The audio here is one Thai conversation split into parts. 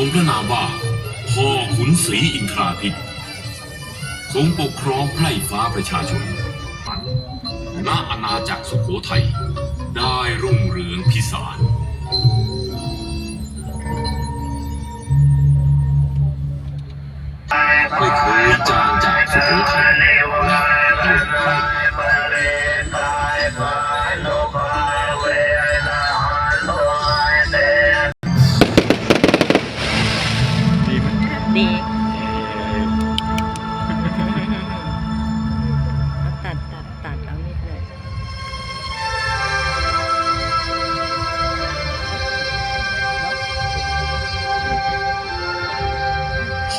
ทรงพระนามว่าพ่อขุนศรีอินทราทิตย์ทรงปกครองไพร่ฟ้าประชาชนณอาณาจักรสุโขทัย ได้รุ่งเรืองพิสารไม่เคยจางจากสุโขทัยและตลอดไปดี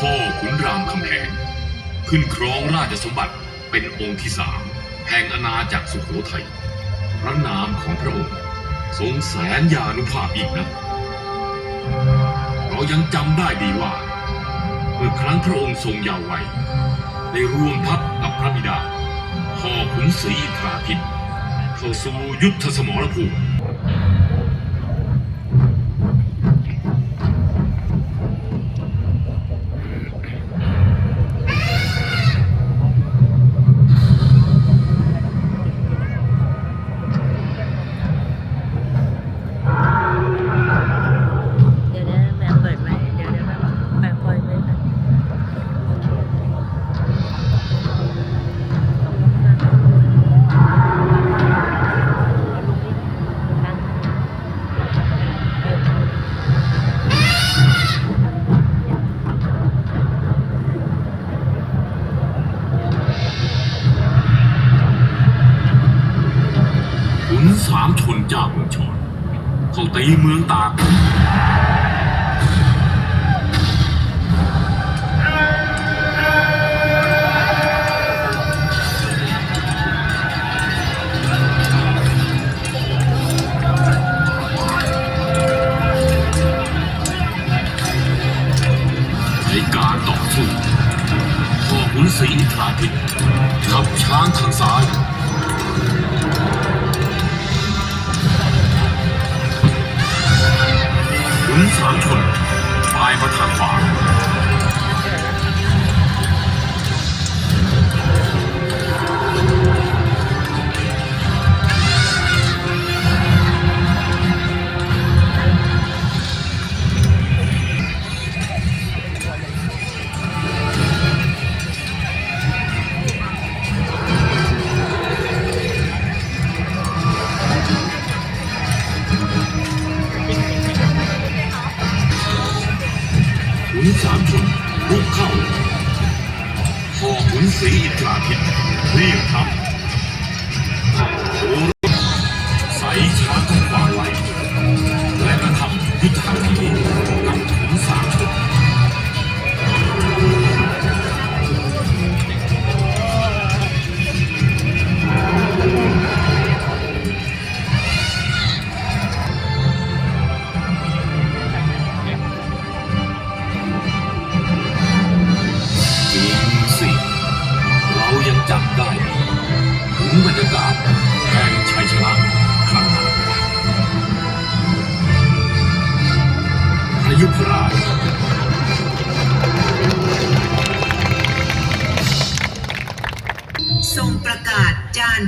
พ่อขุนรามคำแหงขึ้นครองราชสมบัติเป็นองค์ที่สามแห่งอาณาจักรสุโขทัยพระนามของพระองค์ ทรงแสนยานุภาพอีกนะ เรายังจำได้ดีว่า เมื่อครั้งพระองค์ทรงยาววัยได้ร่วมทัพกับพระบิดาพ่อขุนศรีอินทราทิตย์เข้าสู่ยุทธสมรภูมิ เขาตีเมืองตากในการต่อสู้พ่อขุนศรีอินทราทิตย์ขับช้างทางซ้าย สามชนปลายมาทางขวาขุ สามชนบุกเข้าพ่อขุนศรีอินทราทิพย์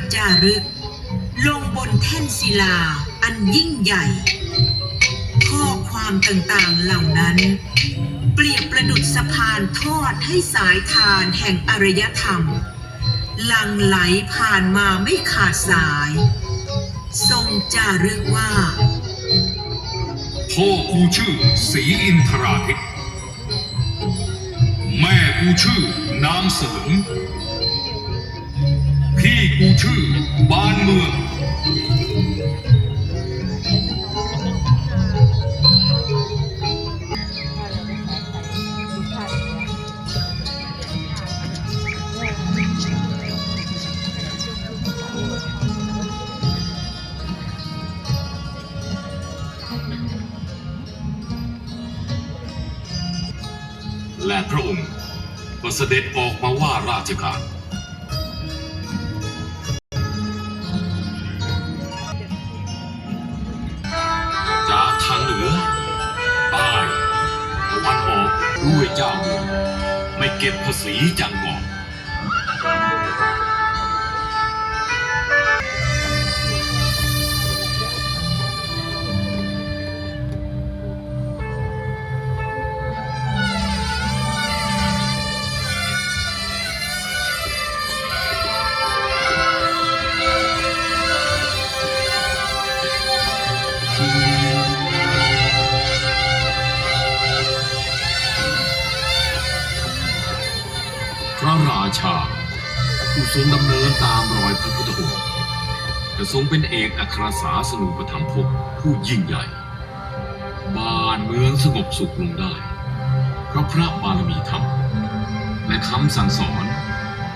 จานจารึก ลงบนแท่นศิลาอันยิ่งใหญ่ ข้อความต่างๆเหล่านั้น เปรียบประดุจสะพานทอดให้สายทานแห่งอารยธรรมหลังไหลผ่านมาไม่ขาดสาย ทรงจารึกว่า พ่อกูชื่อศรีอินทราทิตแม่กูชื่อนางเสริม กูชื่อ บานเมือง และพระองค์ก็เสด็จออกมาว่าราชการ ไม่เก็บภาษีจากก่อน ชา ผู้ทรงดำเนินตามรอยพระพุทธองค์จะทรงเป็นเอกอัครสาสนูปถัมภกผู้ยิ่งใหญ่ บ้านเมืองสงบสุขลงได้ เพราะพระบารมีธรรม และคำสั่งสอน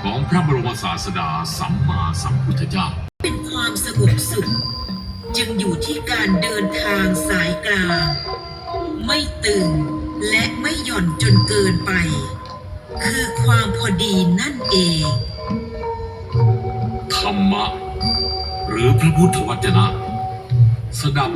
ของพระบรมศาสดาสัมมาสัมพุทธเจ้า เป็นความสงบสุข จึงอยู่ที่การเดินทางสายกลาง ไม่ตึงและไม่หย่อนจนเกินไป คือความพอดีนั่นเอง ธรรมะ หรือพระพุทธวจนะสดับ